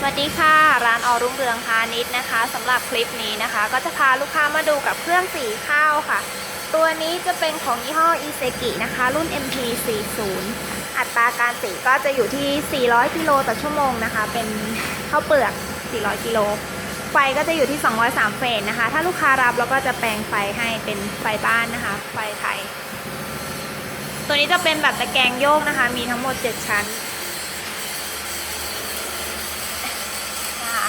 สวัสดีค่ะ ร้านออรุ่งเรืองพาณิชย์นะคะสำหรับคลิปนี้นะคะ ก็จะพาลูกค้ามาดูกับเครื่องสีข้าวค่ะ ตัวนี้จะเป็นของยี่ห้ออีเซกินะคะ รุ่น MP40 อัตราการสีก็จะอยู่ที่ 400 กิโลต่อชั่วโมงนะคะ เป็นข้าวเปลือก 400 กิโล ไฟก็จะอยู่ที่ 203 เฟนนะคะ ถ้าลูกค้ารับแล้วก็จะแปลงไฟให้เป็นไฟบ้านนะคะ ไฟไทย ตัวนี้จะเป็นแบบตะแกรงโยกนะคะ มีทั้งหมด 7 ชั้น นะคะ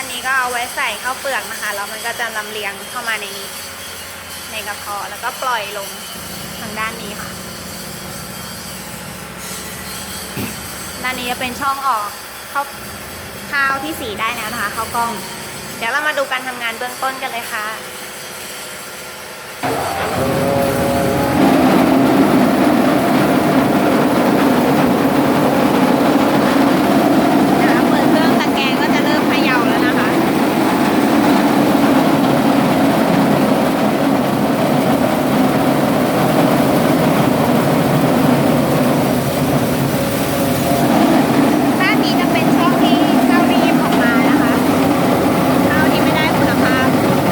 ด้านนี้ก็เอาไว้ใส่ข้าวเปลือกนะคะ แล้วมันก็จะลำเลียงเข้ามาในนี้ ในกระเพาะแล้วก็ปล่อยลงทางด้านนี้ค่ะ ด้านนี้จะเป็นช่องออกข้าวข้าวที่สีได้แล้วนะคะข้าวกล้อง เดี๋ยวเรามาดูการทำงานเบื้องต้นกันเลยค่ะนะคะเปิดเครื่องตะแกรงก็จะเริ่มเขย่าแล้วนะคะ ด้านนี้จะเป็นช่องที่ข้าวรีบออกมานะคะข้าวที่ไม่ได้คุณภาพ นะค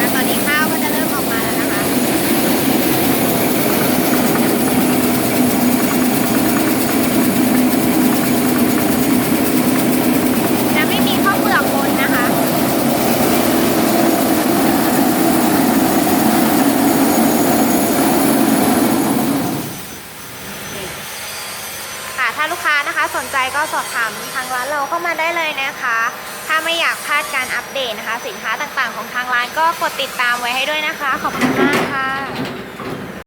ะตอนนี้ข้าวก็จะเริ่มออกมาแล้วนะคะ จะไม่มีข้าวเปลือกบนนะคะ ค่ะ ถ้าลูกค้านะคะ สนใจก็สอบถามทางร้านเราเข้ามาได้เลยนะคะ ถ้าไม่อยากพลาดการอัปเดตนะคะ สินค้าต่างๆของทางร้านก็กดติดตามไว้ให้ด้วยนะคะ ขอบคุณมากค่ะ